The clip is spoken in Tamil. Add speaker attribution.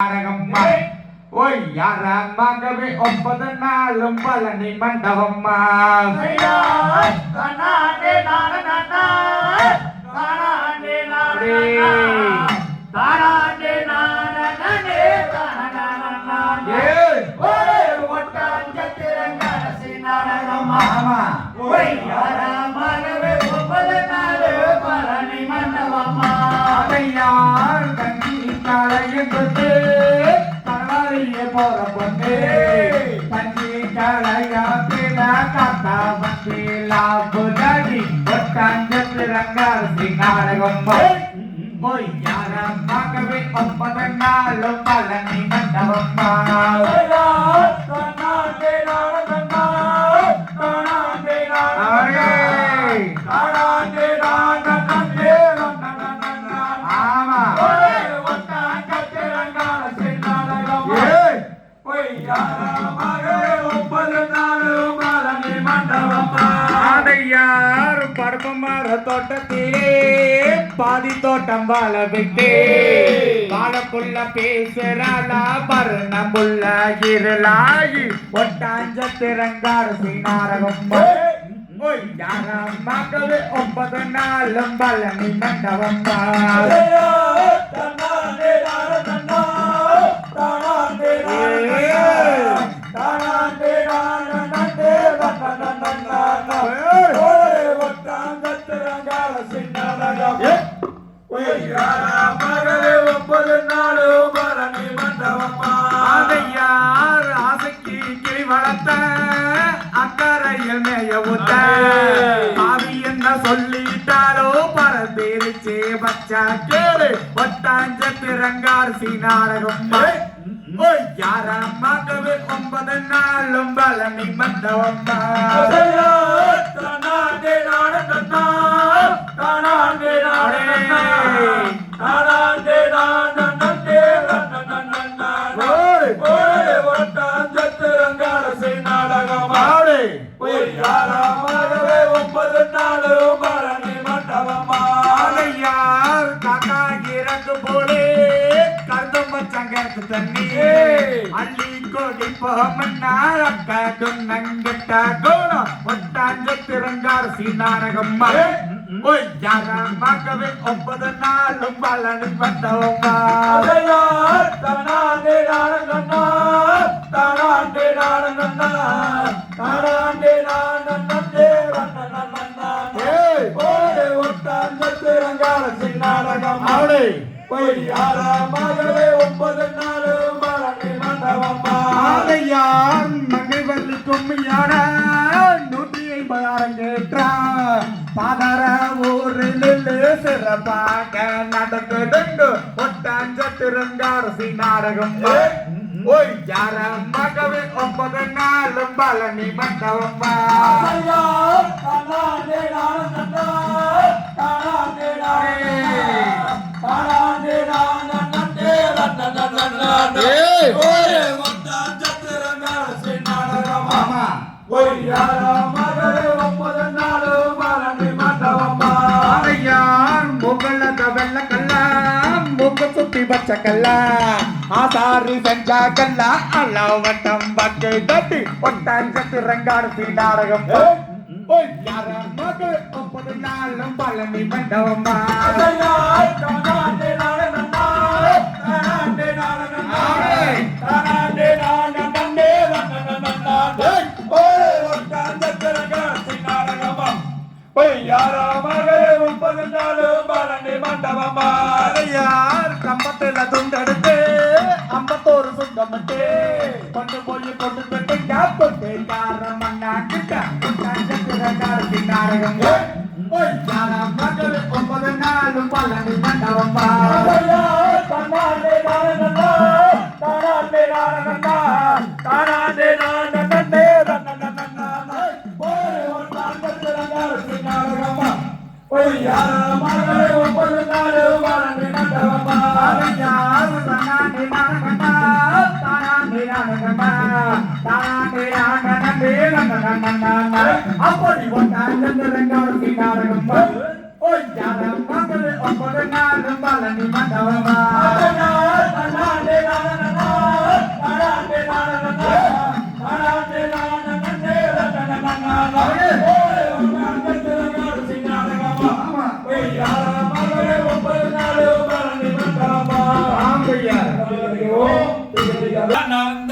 Speaker 1: நாடகம்மா ஓய் யாரம்மாகவே ஒன்பது நாளும் பழனி மண்டபம்மா ஆமா. போற பொண்ணு கண்ணி களையாத்தின காத்தா வந்து லாபுதடி ஒட்டாஞ்சத்து ரங்காரசி நாடகம் போய் யாரம்மாகவே ஒன்பது நாளும் பழனி மண்டபம்மா ஆடையார் பருப்பமர தோட்டத்திலே பாதி தோட்டம் வாழ விட்டே வாழக்குள்ள பேசுறாளா பருணமுள்ள இருளாயி ஒட்டாஞ்ச திறங்காரசி நாடகம் ஓய் ஒன்பது நாளும் பழனி மண்டபம் ஆதையார் ஆசைக்கு கிளி வளர்த்த அக்கறையில் மேய ஊத்த. பாவி என்ன சொல்லிட்டாலோ பரந்தேரிச்சே பச்சா கேளு ஒட்டாஞ்ச திறங்கார் நாடகம் ஓய் யாரம்மாக்கவே ஒன்பது நாளும் பழனி மண்டபம் தண்ணி. அள்ளி கொடி போமன்னா அக்கா துன்னங்கிட்ட கோணம். ஒட்டாஞ்ச திறங்கார் சீனாரகம் ஓய். யாரம்மாக்கவே ஒன்பது நாளும் பழனி மண்டபம்மா ஏய். அவளே ஆதையார் மகிழ்வல்லி கும்மியாட நூற்றி ஐம்பது அரங்கேற்றா பாதர ஊரில் சிறப்பாக நடக்குதுண்டு ஒட்டாஞ்ச திருங்காரசி நாடகம். யார மகவே ஒன்பது நாளும் பழனி மண்டபம்மா கல்ல ஆசாரி செஞ்சா கல்ல அல்லாவட்டம் பக்கை தட்டி நாடகம் ஓய் யார மகள் ஒன்பது நாளும் பழனி மண்டபமா? ஆதையார் கம்பத்துல துண்டெடுத்து ஐம்பத்தோரு சுண்டமிட்டு கொண்டு போய் கொண்டு போட்டு காப்பட்டு திறங்காடு நாடகம். யார ஒன்பது நாளும் பழனி மண்டபமா அப்படி ஒட்டாஞ்ச திறங்காடு நாடகம் பழனி மண்டபமா?
Speaker 2: Not none.